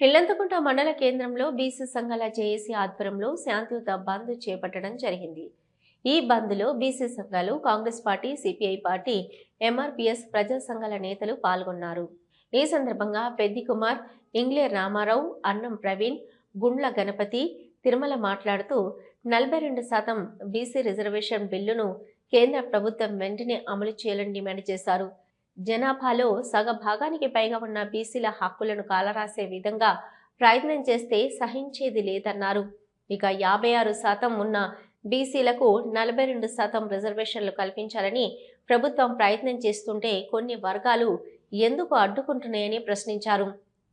ఇల్లంతకుంట మండల కేంద్రంలో బీసీ సంఘాల జేఏసీ ఆధ్వర్యంలో శాంతియుత బంద్ చేపట్టడం జరిగింది. ఈ బంద్లో బీసీ సంఘాలు Congress party CPI party MRPS ప్రజా సంఘాల నేతలు పాల్గొన్నారు. ఈ సందర్భంగా పెద్ది కుమార్ ఇంగ్లే రామారావు అన్నం ప్రవీణ్ గుండ్ల గణపతి తిరుమల మాట్లాడుతూ నలభై రెండు శాతం బీసీ రిజర్వేషన్ బిల్లును కేంద్ర ప్రభుత్వం వెంటనే అమలు చేయాలని డిమాండ్ చేశారు. జనాభాలో సగ భాగానికి పైగా ఉన్న బీసీల హక్కులను కాలరాసే విధంగా ప్రయత్నం చేస్తే సహించేది లేదన్నారు. ఇక యాభై ఆరు శాతం ఉన్న బీసీలకు నలభై రెండు శాతం రిజర్వేషన్లు కల్పించాలని ప్రభుత్వం ప్రయత్నం చేస్తుంటే కొన్ని వర్గాలు ఎందుకు అడ్డుకుంటున్నాయని ప్రశ్నించారు.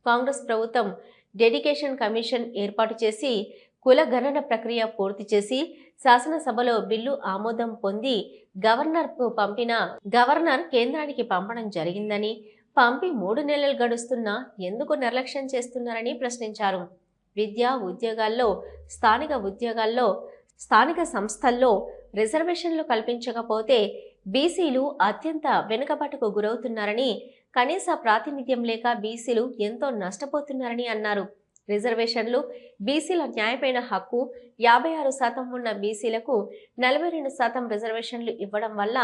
కాంగ్రెస్ ప్రభుత్వం డెడికేషన్ కమిషన్ ఏర్పాటు చేసి కుల గణన ప్రక్రియ పూర్తి చేసి శాసనసభలో బిల్లు ఆమోదం పొంది గవర్నర్కు పంపిన గవర్నర్ కేంద్రానికి పంపడం జరిగిందని పంపి మూడు నెలలు గడుస్తున్నా ఎందుకు నిర్లక్ష్యం చేస్తున్నారని ప్రశ్నించారు. విద్య ఉద్యోగాల్లో స్థానిక ఉద్యోగాల్లో స్థానిక సంస్థల్లో రిజర్వేషన్లు కల్పించకపోతే బీసీలు అత్యంత వెనుకబాటుకు గురవుతున్నారని కనీస ప్రాతినిధ్యం లేక బీసీలు ఎంతో నష్టపోతున్నారని అన్నారు. రిజర్వేషన్లు బీసీల న్యాయమైన హక్కు యాభై ఆరు శాతం ఉన్న బీసీలకు నలభై రెండు శాతం రిజర్వేషన్లు ఇవ్వడం వల్ల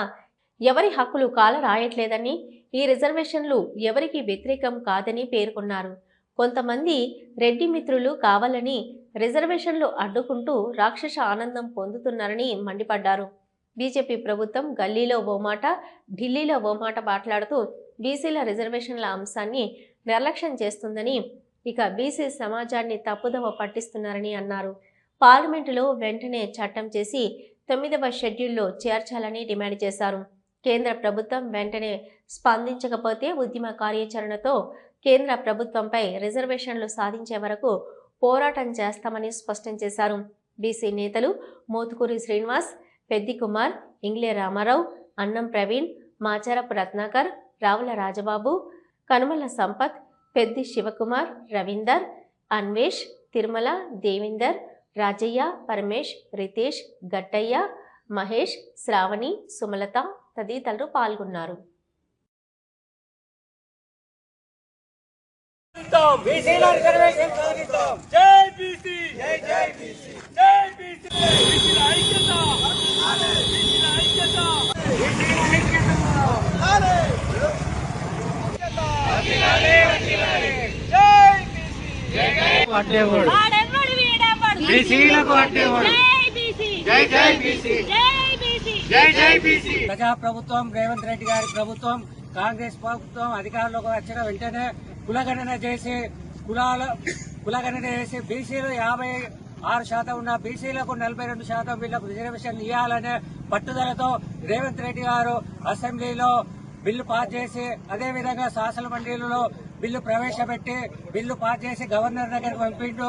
ఎవరి హక్కులు కాల రాయట్లేదని ఈ రిజర్వేషన్లు ఎవరికి వ్యతిరేకం కాదని పేర్కొన్నారు. కొంతమంది రెడ్డి మిత్రులు కావాలని రిజర్వేషన్లు అడ్డుకుంటూ రాక్షస ఆనందం పొందుతున్నారని మండిపడ్డారు. బీజేపీ ప్రభుత్వం గల్లీలో ఓ మాట ఢిల్లీలో ఓ మాట మాట్లాడుతూ బీసీల రిజర్వేషన్ల అంశాన్ని నిర్లక్ష్యం చేస్తుందని ఇక బీసీ సమాజాన్ని తప్పుదవ పట్టిస్తున్నారని అన్నారు. పార్లమెంటులో వెంటనే చట్టం చేసి తొమ్మిదవ షెడ్యూల్లో చేర్చాలని డిమాండ్ చేశారు. కేంద్ర ప్రభుత్వం వెంటనే స్పందించకపోతే ఉద్యమ కార్యాచరణతో కేంద్ర ప్రభుత్వంపై రిజర్వేషన్లు సాధించే వరకు పోరాటం చేస్తామని స్పష్టం చేశారు. బీసీ నేతలు మోతుకూరి శ్రీనివాస్ పెద్ది కుమార్ ఇంగ్లే రామారావు అన్నం ప్రవీణ్ మాచారపు రత్నాకర్ రావుల రాజబాబు కనుమల సంపత్ పెద్ది శివకుమార్ రవీందర్ అన్వేష్ తిరుమల దేవిందర్ రాజయ్య పరమేష్ రితేష్ గట్టయ్య మహేష్ శ్రావణి సుమలత తదితరులు పాల్గొన్నారు. జై బీసీ. జై బీసీ బీసీల ఐక్యత బీసీల ఐక్యత బీసీల ఐక్యత జై బీసీ వాడెవ్వడు వీడెవ్వడు బీసీలకు అడ్డేవాడు జై బీసీ జై జై బీసీ జై బీసీ జై జై బీసీ. ప్రజా ప్రభుత్వం రేవంత్ రెడ్డి గారి ప్రభుత్వం కాంగ్రెస్ ప్రభుత్వం అధికారంలోకి వచ్చిన వెంటనే కులగణన చేసి కులాల కులగణన చేసి బీసీలు యాభై ఆరు శాతం ఉన్న బీసీలకు నలభై రెండు శాతం వీళ్ళకు రిజర్వేషన్ ఇవ్వాలనే పట్టుదలతో రేవంత్ రెడ్డి గారు అసెంబ్లీలో బిల్లు పాస్ చేసి అదేవిధంగా శాసన మండలిలో బిల్లు ప్రవేశపెట్టి బిల్లు పాస్ చేసి గవర్నర్ దగ్గరకు పంపిండు.